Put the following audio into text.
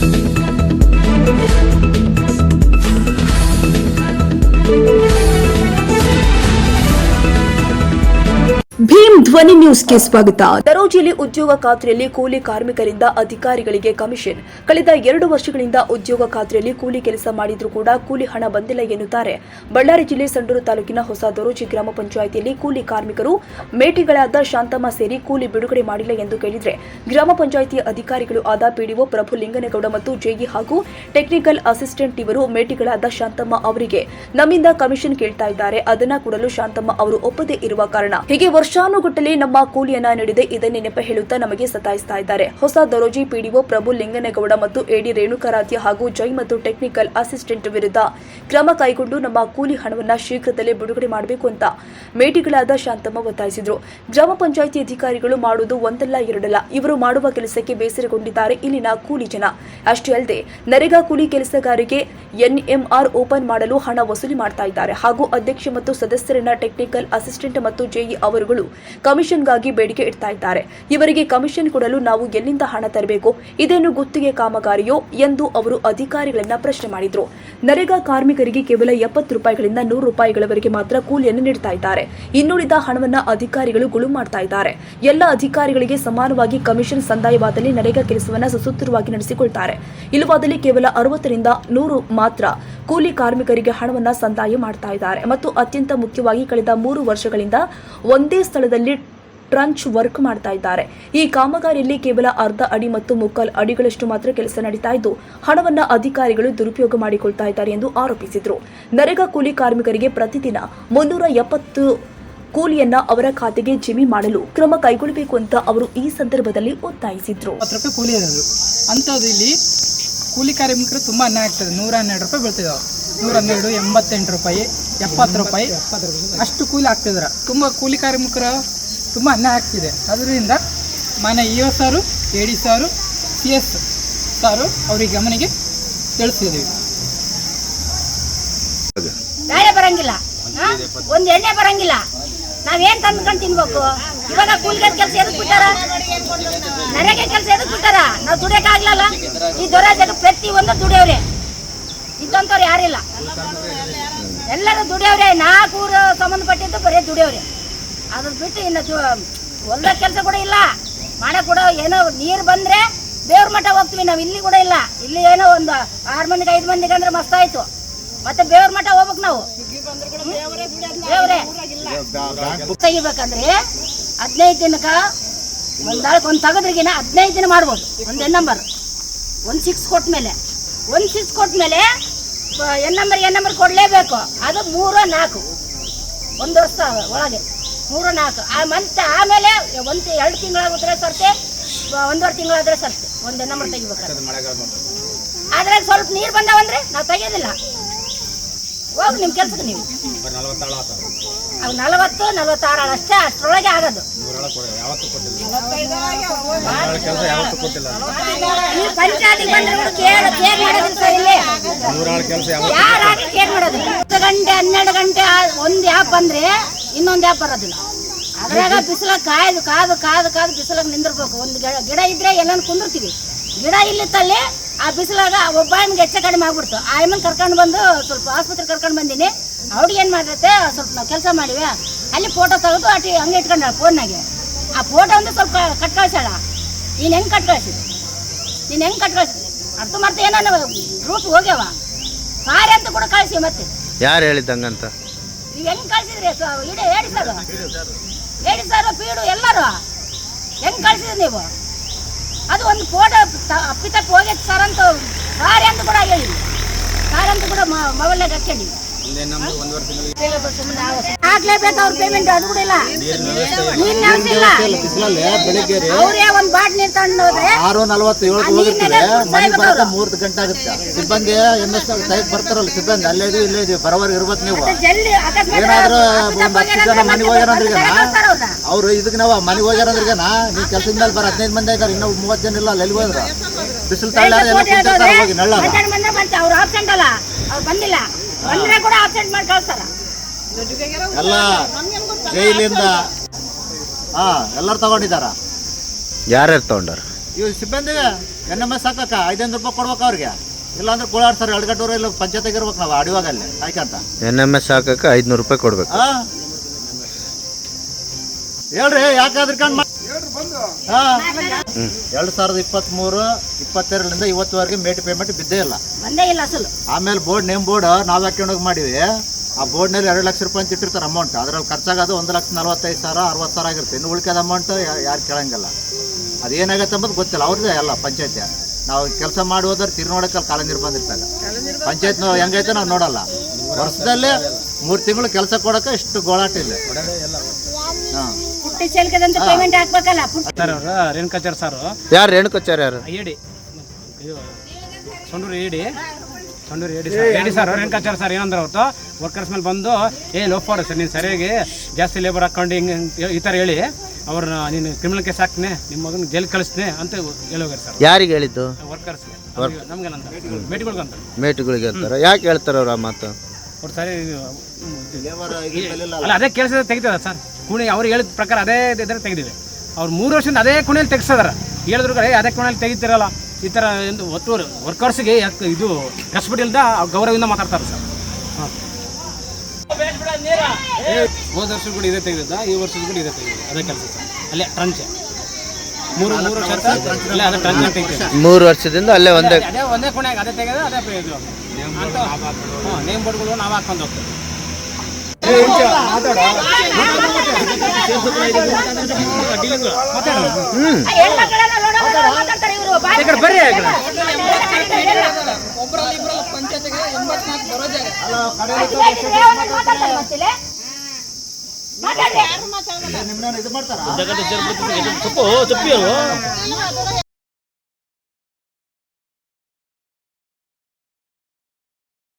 Thank you. ಧ್ವನಿ ನ್ಯೂಸ್ಗೆ ಸ್ವಾಗತ. ದರೋಜಿಯಲ್ಲಿ ಉದ್ಯೋಗ ಖಾತ್ರಿಯಲ್ಲಿ ಕೂಲಿ ಕಾರ್ಮಿಕರಿಂದ ಅಧಿಕಾರಿಗಳಿಗೆ ಕಮಿಷನ್. ಕಳೆದ ಎರಡು ವರ್ಷಗಳಿಂದ ಉದ್ಯೋಗ ಖಾತ್ರಿಯಲ್ಲಿ ಕೂಲಿ ಕೆಲಸ ಮಾಡಿದ್ರೂ ಕೂಡ ಕೂಲಿ ಹಣ ಬಂದಿಲ್ಲ ಎನ್ನುತ್ತಾರೆ. ಬಳ್ಳಾರಿ ಜಿಲ್ಲೆ ಸಂಡೂರು ತಾಲೂಕಿನ ಹೊಸ ದರೋಜಿ ಗ್ರಾಮ ಪಂಚಾಯಿತಿಯಲ್ಲಿ ಕೂಲಿ ಕಾರ್ಮಿಕರು ಮೇಟಿಗಳಾದ ಶಾಂತಮ್ಮ ಸೇರಿ ಕೂಲಿ ಬಿಡುಗಡೆ ಮಾಡಿಲ್ಲ ಎಂದು ಕೇಳಿದರೆ, ಗ್ರಾಮ ಪಂಚಾಯಿತಿ ಅಧಿಕಾರಿಗಳು ಆದ ಪಿಡಿಒ ಪ್ರಭು ಲಿಂಗನಗೌಡ ಮತ್ತು ಜೇಗಿ ಹಾಗೂ ಟೆಕ್ನಿಕಲ್ ಅಸಿಸ್ಟೆಂಟ್ ಇವರು ಮೇಟಿಗಳಾದ ಶಾಂತಮ್ಮ ಅವರಿಗೆ ನಮ್ಮಿಂದ ಕಮಿಷನ್ ಕೇಳ್ತಾ ಇದ್ದಾರೆ. ಅದನ್ನ ಕೊಡಲು ಶಾಂತಮ್ಮ ಅವರು ಒಪ್ಪದೇ ಇರುವ ಕಾರಣ. ಹೀಗೆ ನಮ್ಮ ಕೂಲಿಯನ್ನ ನೀಡಿದೆ. ಇದನ್ನೇ ನೆಪ ಹೇಳುತ್ತಾ ನಮಗೆ ಸತಾಯಿಸ್ತಾ ಇದ್ದಾರೆ. ಹೊಸ ದರೋಜಿ ಪಿಡಿಒ ಪ್ರಭು ಲಿಂಗನಗೌಡ ಮತ್ತು ಎಡಿ ರೇಣುಕರಾಧ್ಯ ಹಾಗೂ ಜೈ ಮತ್ತು ಟೆಕ್ನಿಕಲ್ ಅಸಿಸ್ಟೆಂಟ್ ವಿರುದ್ಧ ಕ್ರಮ ಕೈಗೊಂಡು ನಮ್ಮ ಕೂಲಿ ಹಣವನ್ನ ಶೀಘ್ರದಲ್ಲೇ ಬಿಡುಗಡೆ ಮಾಡಬೇಕು ಅಂತ ಮೇಟಿಗಳಾದ ಶಾಂತಮ್ಮ ಒತ್ತಾಯಿಸಿದ್ರು. ಗ್ರಾಮ ಪಂಚಾಯಿತಿ ಅಧಿಕಾರಿಗಳು ಮಾಡುವುದು ಒಂದಲ್ಲ, ಎರಡಲ್ಲ. ಇವರು ಮಾಡುವ ಕೆಲಸಕ್ಕೆ ಬೇಸರಗೊಂಡಿದ್ದಾರೆ. ಇಲ್ಲಿನ ಕೂಲಿ ಜನ. ಅಷ್ಟೇ ಅಲ್ಲದೆ, ನರೇಗಾ ಕೂಲಿ ಕೆಲಸಗಾರಿಗೆ ಎನ್ಎಂಆರ್ ಓಪನ್ ಮಾಡಲು ಹಣ ವಸೂಲಿ ಮಾಡ್ತಾ ಇದ್ದಾರೆ. ಹಾಗೂ ಅಧ್ಯಕ್ಷ ಮತ್ತು ಸದಸ್ಯರನ್ನ ಟೆಕ್ನಿಕಲ್ ಅಸಿಸ್ಟೆಂಟ್ ಮತ್ತು ಜೆಇ ಅವರುಗಳು ಕಮಿಷನ್ಗಾಗಿ ಬೇಡಿಕೆ ಇಡ್ತಾ ಇದ್ದಾರೆ. ಇವರಿಗೆ ಕಮಿಷನ್ ಕೊಡಲು ನಾವು ಎಲ್ಲಿಂದ ಹಣ ತರಬೇಕು? ಇದೇನು ಗುತ್ತಿಗೆ ಕಾಮಗಾರಿಯೋ ಎಂದು ಅವರು ಅಧಿಕಾರಿಗಳನ್ನ ಪ್ರಶ್ನೆ ಮಾಡಿದ್ರು. ನರೇಗಾ ಕಾರ್ಮಿಕರಿಗೆ ಕೇವಲ ಎಪ್ಪತ್ತು ರೂಪಾಯಿಗಳಿಂದ ನೂರು ರೂಪಾಯಿಗಳವರೆಗೆ ಮಾತ್ರ ಕೂಲಿಯನ್ನು ನೀಡ್ತಾ ಇದ್ದಾರೆ. ಇನ್ನುಳಿದ ಹಣವನ್ನ ಅಧಿಕಾರಿಗಳು ಗುಳು ಮಾಡ್ತಾ ಇದ್ದಾರೆ. ಎಲ್ಲ ಅಧಿಕಾರಿಗಳಿಗೆ ಸಮಾನವಾಗಿ ಕಮಿಷನ್ ಸಂದಾಯವಾದಲ್ಲಿ ನರೇಗಾ ಕೆಲಸವನ್ನ ಸುಸೂತ್ರವಾಗಿ ನಡೆಸಿಕೊಳ್ತಾರೆ. ಇಲ್ಲವಾದಲ್ಲಿ ಕೇವಲ ಅರವತ್ತರಿಂದ ನೂರು ಮಾತ್ರ ಕೂಲಿ ಕಾರ್ಮಿಕರಿಗೆ ಹಣವನ್ನು ಸಂದಾಯ ಮಾಡ್ತಾ ಇದ್ದಾರೆ. ಮತ್ತು ಅತ್ಯಂತ ಮುಖ್ಯವಾಗಿ ಕಳೆದ ಮೂರು ವರ್ಷಗಳಿಂದ ಒಂದೇ ಸ್ಥಳದಲ್ಲಿ ಟ್ರಂಚ್ ವರ್ಕ್ ಮಾಡ್ತಾ ಇದ್ದಾರೆ. ಈ ಕಾಮಗಾರಿಯಲ್ಲಿ ಕೇವಲ ಅರ್ಧ ಅಡಿ ಮತ್ತು ಮುಕ್ಕಾಲು ಅಡಿಗಳಷ್ಟು ಮಾತ್ರ ಕೆಲಸ ನಡೀತಾ ಇದ್ದು, ಹಣವನ್ನ ಅಧಿಕಾರಿಗಳು ದುರುಪಯೋಗ ಮಾಡಿಕೊಳ್ತಾ ಇದ್ದಾರೆ ಎಂದು ಆರೋಪಿಸಿದರು. ನರೇಗಾ ಕೂಲಿ ಕಾರ್ಮಿಕರಿಗೆ ಪ್ರತಿದಿನ ಮುನ್ನೂರ ಎಪ್ಪತ್ತು ಕೂಲಿಯನ್ನ ಅವರ ಖಾತೆಗೆ ಜಮೆ ಮಾಡಲು ಕ್ರಮ ಕೈಗೊಳ್ಳಬೇಕು ಅಂತ ಅವರು ಈ ಸಂದರ್ಭದಲ್ಲಿ ಒತ್ತಾಯಿಸಿದ್ರು. ಕೂಲಿ ಕಾರ್ಮಿಕರು ತುಂಬ ಅನ್ಯಾಯ ಆಗ್ತದೆ. ನೂರ ಹನ್ನೆರಡು ರೂಪಾಯಿ ಬೀಳ್ತಿದ್ದಾವೆ ನೂರ ಹನ್ನೆರಡು, ಎಂಬತ್ತೆಂಟು ರೂಪಾಯಿ, ಎಪ್ಪತ್ತು ರೂಪಾಯಿ. ಅಷ್ಟು ಕೂಲಿ ಆಗ್ತಿದ್ದಾರೆ ತುಂಬ ಕೂಲಿ ಕಾರ್ಮಿಕರು ತುಂಬ ಅನ್ಯಾಯ ಆಗ್ತಿದೆ. ಅದರಿಂದ ಮನೆ E O sir, A D sir, C S sir ಅವ್ರಿಗೆ ಗಮನಿಗೆ ತಿಳಿಸಿದ್ದೀವಿ. ಬರಂಗಿಲ್ಲ ಒಂದು ಎಣ್ಣೆ ಬರಂಗಿಲ್ಲ. ನಾವೇನ್ ತಂದ್ಕೊಂಡ್ ತಿನ್ಬೇಕು? ಇವಾಗ ಕೂಲಿಗೆ ಕೆಲಸ ಎದಕ್ ಬಿಟ್ಟಾರ? ನರೇಗೆ ಕೆಲಸ ಎದಕ್ ಬಿಟ್ಟಾರ? ನಾವ್ ದುಡಿಯಕ್ ಆಗ್ಲಲ್ಲ ಈ ದೊರಾಜಾಗ ಪ್ರತಿ ಒಂದು ದುಡಿಯವ್ರೆ. ಇದ್ದಂತವ್ರು ಯಾರಿಲ್ಲ. ಎಲ್ಲರೂ ದುಡಿಯವ್ರೆ. ನಾಲ್ಕು ಊರು ಸಂಬಂಧಪಟ್ಟಿದ್ದು ಬರೀ ದುಡಿಯವ್ರೆ. ಅದನ್ ಬಿಟ್ಟು ಇನ್ನ ಹೊಲ್ದ ಕೆಲಸ ಕೂಡ ಇಲ್ಲ. ಮಾಡಕ್ ಕೂಡ ಏನೋ ನೀರು ಬಂದ್ರೆ ದೇವ್ರ ಮಠ ಹೋಗ್ತೀವಿ ನಾವು. ಇಲ್ಲಿ ಕೂಡ ಇಲ್ಲ. ಇಲ್ಲಿ ಏನೋ ಒಂದು ಆರು ಮಂದಿಗೆ ಐದು ಮಂದಿಗೆ ಅಂದ್ರೆ ಮಸ್ತ್ ಆಯ್ತು. ಮತ್ತೆ ಬೇವ್ರ ಮಠ ಹೋಗ್ಬೇಕು ನಾವು. ದೇವ್ರೆ. ತೆಗಿಬೇಕಂದ್ರೆ ಹದಿನೈದು ದಿನಕ್ಕ ಒಂದಾಳಕ್ಕೆ ಒಂದು ತೆಗೆದ್ರಿಗಿನ ಹದಿನೈದು ದಿನ ಮಾಡ್ಬೋದು. ಒಂದು ಎನ್ ನಂಬರ್ ಒಂದು ಸಿಕ್ಸ್ ಕೊಟ್ಮೇಲೆ. ಒಂದು ಸಿಕ್ಸ್ ಕೊಟ್ಮೇಲೆ ಎನ್ ನಂಬರ್ ಎನ್ ನಂಬರ್ ಕೊಡಲೇಬೇಕು. ಅದು ಮೂರು ನಾಲ್ಕು. ಒಂದು ವರ್ಷ ಒಳಗೆ. ಮೂರು ನಾಲ್ಕು. ಆ ಮಂತ್ ಆಮೇಲೆ ಒಂದು ಎರಡು ತಿಂಗಳಾಗಿದ್ರೆ ಸರ್ತೆ ಒಂದೂವರೆ ತಿಂಗಳಾದ್ರೆ ಸರ್ತೆ. ಒಂದು ಎನ್ ನಂಬರ್ ತೆಗಿಬೇಕು ಆದ್ರೆ ಸ್ವಲ್ಪ ನೀರು ಬಂದಾವಂದ್ರೆ ನಾವು ತೆಗೆಯೋದಿಲ್ಲ ಹೋಗಿ ನಿಮ್ಮ ಕೆಲ್ಸಕ್ಕೆ ನೀವು. ಅವ್ ನಲವತ್ತು ನಲವತ್ತಾರು ಆಳು ಅಷ್ಟೇ ಅಷ್ಟರೊಳಗೆ ಆಗೋದು. ಈ ಪಂಚಾಯತಿಗೆ ಬಂದ್ರೆ ಕೂಡ ಕೇರ್ ಕೇರ್ ಮಾಡೋದಿಲ್ಲ ಸರ್ ಇಲ್ಲಿ. ಯಾರಾದ್ರೂ ಕೇರ್ ಮಾಡೋದಿಲ್ಲ ಹತ್ತು ಗಂಟೆ ಹನ್ನೆರಡು ಗಂಟೆ ಆ- ಒಂದ್ ಆ್ಯಪ್ ಬಂದ್ರೆ ಇನ್ನೊಂದು ಯಾಪ್ ಬರೋದಿಲ್ಲ. ಅದ್ರಾಗ ಬಿಸಿಲಾಗ ಕಾಯ್ದು ಕಾದು ಕಾದು ಕಾದು ಬಿಸಿಲಾಗ ನಿಂದಿರ್ಬೇಕು. ಒಂದು ಗಿಡ ಗಿಡ ಇದ್ರೆ ಎಲ್ಲಾನು ಕುಂದಿರ್ತೀವಿ. ಗಿಡ ಇಲ್ಲಿತ್ತಲ್ಲಿ ಆ ಬಿಸಿಲಾಗ ಒಬ್ಬ ಆಯಮ್ಗೆ ಹೆಚ್ಚು ಕಡಿಮೆ ಆಗ್ಬಿಡ್ತು. ಆಯ್ಮನ್ ಕರ್ಕೊಂಡು ಬಂದು ಸ್ವಲ್ಪ ಆಸ್ಪತ್ರೆ ಕರ್ಕೊಂಡು ಬಂದೀನಿ. ಅವ್ರಿಗೆ ಏನು ಮಾಡಿರುತ್ತೆ ಸ್ವಲ್ಪ ನಾವು ಕೆಲಸ ಮಾಡಿವೆ. ಅಲ್ಲಿ ಫೋಟೋ ತೆಗೆದು ಅಟ್ಟಿ ಹಂಗೆ ಇಟ್ಕೊಂಡ ಫೋನ್ನಾಗೆ ಆ ಫೋಟೋ ಒಂದು ಸ್ವಲ್ಪ ಕಟ್ ಕಳ್ಸಾಳ ನೀನು ಹೆಂಗೆ ಕಟ್ ಕಳ್ಸಿ ನೀನು ಹೆಂಗೆ ಕಟ್ ಕಳ್ಸಿದ್ರಿ ಅರ್ಥ ಮಾಡ್ತಾ ಏನೋ ರೂಟ್ ಹೋಗ್ಯಾವ. ಸಾರಿ ಅಂತ ಕೂಡ ಕಳಿಸಿ ಮತ್ತೆ. ಯಾರು ಹೇಳಿದ್ದಂಗಂತ? ನೀವು ಹೆಂಗೆ ಕಳ್ಸಿದ್ರಿ? ಇಡೀ ಹೇಳಿ ಸರ್. ಹೇಳಿ ಸರ್ ಪೀಡು ಎಲ್ಲರೂ. ಹೆಂಗೆ ಕಳ್ಸಿದ್ರಿ ನೀವು? ಅದು ಒಂದು ಫೋಟೋ ಅಪ್ಪಿತಪ್ಪಿ ಹೋಗಿತ್ತು ಸರ್ ಅಂತ ಸಾರಿ ಅಂತ ಕೂಡ ಹೇಳಿ ಸಾರಿ ಅಂತ ಕೂಡ ಮೊಬೈಲ್ನಾಗ ಹಾಕ್ಯಂಡಿ ಆಗ್ಲೇಬೇಕು ಅವ್ರ ಪೇಮೆಂಟ್ ಅದು ಕೂಡ ಇಲ್ಲ. ನೀರಿನ ವ್ಯವಸ್ಥೆ ಇಲ್ಲ. ಬಿಸಿಲಲ್ಲಿ ಬೆಳಿಗ್ಗೆ ರೀ ಅವ್ರೇ ಒಂದ್ ಬಾಟ್ ನೀರ್ ತಗೊಂಡು ಹೋದ್ರೆ ಆರು ಮನೆಗೆ ಬರಕ್ಕೆ ಮೂರು ಗಂಟೆ ಆಗುತ್ತೆ. ಸಿಬ್ಬಂದಿ ಎನ್ನಷ್ಟು ಟೈಪ್ ಬರ್ತಾರಲ್ಲ ಸಿಬ್ಬಂದಿ ಅಲ್ಲೇ ಇದೀವಿ ಇಲ್ಲೇ ಇದೀವಿ. ಬರೋವರೆಗೆ ಇರ್ಬೇಕು ನೀವು. ಜಲ್ದಿ ಅಕಸ್ಮಾತ್ ಏನಾದ್ರೂ ಒಂದ್ ಹತ್ತು ಜನ ಮನೆಗೆ. ಅವ್ರು ಇದಕ್ಕೆ ನಾವು ಮನೆಗೆ ಹೋಗ್ಯಾರಂದ್ರಿಗನ ನೀವು ಕೆಲಸದ ಮೇಲೆ ಬರ ಹದಿನೈದು ಮಂದಿ ಇದ್ದಾರೆ ಇನ್ನೂ ಮೂವತ್ತು ಜನ ಇಲ್ಲ ಅಲ್ಲಿ ಹೋದ್ರು? ಹೋದ್ರ ಬಿಸಿಲು ತಳ್ಳಾರ ಎಲ್ಲ ಹೋಗಿ ಅವ್ರು ಅಲ್ಲ. ಅವ್ರು ಬಂದಿಲ್ಲ. ಬಂದ್ರೆ ಕೂಡ ಆಬ್ಸೆಂಟ್ ಮಾಡಿ ಕಳ್ಸ್ತಾರ. ಎಲ್ಲ ಜೈಲಿಂದ ಹಾ ಎಲ್ಲರೂ ತಗೊಂಡಿದಾರ ಯಾರ್ಯಾರು ತಗೊಂಡಾರ? ಇವ್ ಸಿಬ್ಬಂದಿ ಎನ್ ಎಂ ಎಸ್ ಹಾಕಕ್ಕ ಐದೈದು ರೂಪಾಯಿ ಕೊಡ್ಬೇಕು ಅವ್ರಿಗೆ. ಇಲ್ಲಾಂದ್ರೆ ಕೋಳಾಡ್ತಾರೆ ಎರಡು ಗಂಟೆ ಇಲ್ಲ ಪಂಚಾಯತಿಗೆ ಇರ್ಬೇಕು ನಾವು ಅಡಿವಾಗ ಅಲ್ಲಿ ಆಯ್ಕಂತ ಎನ್ ಎಂ ಎಸ್ ಹಾಕಕ್ಕೆ ಐದುನೂರು ರೂಪಾಯಿ ಕೊಡ್ಬೇಕು. ಹಾ? ಹೇಳ್ರಿ ಯಾಕಾದ್ರೆ ಕನ್ ಹಾ ಎರಡು ಸಾವಿರದ ಇಪ್ಪತ್ತ್ಮೂರು ಇಪ್ಪತ್ತೆರಡರಿಂದ ಇವತ್ತುವರೆಗೆ ಮೇಟ್ ಪೇಮೆಂಟ್ ಬಿದ್ದೇ ಇಲ್ಲ. ಬಂದೇ ಇಲ್ಲ ಅಸಲು. ಆಮೇಲೆ ಬೋರ್ಡ್ ನೇಮ್ ಬೋರ್ಡ್ ನಾವು ಹಾಕೊಂಡೋಗಿ ಮಾಡಿವಿ. ಆ ಬೋರ್ಡ್ನಲ್ಲಿ ಎರಡು ಲಕ್ಷ ರೂಪಾಯಿ ಅಂತ ಇಟ್ಟಿರ್ತಾರೆ ಅಮೌಂಟ್ ಅದ್ರಲ್ಲಿ ಖರ್ಚಾಗೋದು ಒಂದ್ ಲಕ್ಷ ನಲ್ವತ್ತೈದು ಸಾವಿರ ಅರವತ್ತು ಸಾವಿರ ಆಗಿರುತ್ತೆ. ಇನ್ನು ಉಳ್ಕೆದ ಅಮೌಂಟ್ ಯಾರು ಕೇಳಂಗಿಲ್ಲ. ಅದೇನಾಗತ್ತೆ ಅಂಬುದು ಗೊತ್ತಿಲ್ಲ. ಅವ್ರದ್ದೇ ಅಲ್ಲ ಪಂಚಾಯತಿ. ನಾವು ಕೆಲಸ ಮಾಡುವುದ್ರೆ ತಿರು ನೋಡಕ್ಕೆ ಕಾಲ ನಿರ್ಬಂಧ ಬಂದಿರ್ತಾಗ ಪಂಚಾಯತ್ ಹೆಂಗೈತೆ ನಾವು ನೋಡಲ್ಲ. ವರ್ಷದಲ್ಲೇ ಮೂರು ತಿಂಗಳು ಕೆಲಸ ಕೊಡೋಕೆ ಇಷ್ಟು ಗೋಳಾಟ ಇಲ್ಲ. ಪುಟ್ಟಿ ಪೇಮೆಂಟ್ ಹಾಕ್ಬೇಕಲ್ಲ ಸರ್ ಅವರು ರೇಣುಕಾಚಾರ್ಯ ಸರ್. ಯಾರು ರೇಣುಕಾಚಾರ್ ಯಾರು ಏಡಿ ಇದು ಸೊಂಡೂರು ಏಡಿ ಸೊಂಡೂರು ಏಡಿ ಸರ್. ಏಡಿ ಸರ್ ರೇಣುಕಾಚಾರ್ ಸರ್ ಏನಂದ್ರೆ ಅವತ್ತು ವರ್ಕರ್ಸ್ ಮೇಲೆ ಬಂದು ಏ ಲೋಪ್ ಮಾಡು ಸರ್ ನೀನು ಸರಿಯಾಗಿ ಜಾಸ್ತಿ ಲೇಬರ್ ಹಾಕೊಂಡು ಹಿಂಗೆ ಈ ಥರ ಹೇಳಿ ಅವ್ರನ್ನ ನೀನು ಕ್ರಿಮಿನಲ್ ಕೇಸ್ ಹಾಕ್ತೀನಿ ನಿಮ್ಮ ಮಗನ ಜೈಲ್ ಕಳಿಸ್ತೀನಿ ಅಂತ ಹೇಳೋಗ್ಯಾರ ಸರ್. ಯಾರಿಗೆ ಹೇಳಿದ್ದು? ವರ್ಕರ್ಸ್ ನಮ್ಗೇನಂತ ಮೇಟಿಗಳ್ಗಂತ ಮೇಟ್ಗಳಿಗೆ ಅಂತಾರೆ. ಯಾಕೆ ಹೇಳ್ತಾರೆ ಅವ್ರು ಆ ಮಾತು? ಅವ್ರು ಸರಿ ಅಲ್ಲ. ಅದೇ ಕೆಲಸ ತೆಗಿತದ ಸರ್. ಕುಣಿ ಅವ್ರು ಹೇಳಿದ ಪ್ರಕಾರ ಅದೇ ಇದ್ರೆ ತೆಗೆದಿದೆ. ಅವ್ರು ಮೂರು ವರ್ಷದಿಂದ ಅದೇ ಕುಣಿಯಲ್ಲಿ ತೆಗಿಸ್ತದಾರ ಹೇಳಿದ್ರು ಕಡೆ ಅದೇ ಕುಣಿಯಲ್ಲಿ ತೆಗಿತಿರಲ್ಲ. ಈ ಥರ ಒಂದು ಒಟ್ಟು ವರ್ಕರ್ಸ್ಗೆ ಯಾಕೆ ಇದು ರೆಸ್ಪೆಕ್ಟ್ ಇಲ್ದ ಗೌರವದಿಂದ ಮಾತಾಡ್ತಾರೆ ಸರ್. ಹಾಂ. ಹೋದ ವರ್ಷ ಕೂಡ ಇದೇ ತೆಗೆದಿದ್ದ ಈ ವರ್ಷದ ಕೂಡ ಇದೇ ತೆಗೆದಿದೆ ಅದೇ ಕೆಲಸ ಸರ್. ಅಲ್ಲೇ ಟ್ರಂಚ್ ಮೂರು ಮೂರು ವರ್ಷ ಅಲ್ಲೇ ಅದೇ ಟ್ರಂಚ್ ತೆಗಿತೀವಿ ಮೂರು ವರ್ಷದಿಂದ ಅಲ್ಲೇ ಒಂದೇ ಅದೇ ಒಂದೇ ಕೊನೆಯಾಗ ಅದೇ ತೆಗೆದು ಅದೇ ಇದು. ಹಾಂ ನೇಮ್ ಬೋರ್ಡ್ಗಳು ನಾವು ಹಾಕೊಂಡು ಹೋಗ್ತೀವಿ. ಹೆಣ್ಮಕ್ಳೆಲ್ಲ ಲೋಡ ಲೋಡ ಮಾತಾಡ್ತಾರೆ ಇವರು. ಬರ್ರಿ ಮಾತಾಡ್ತಾರೆ.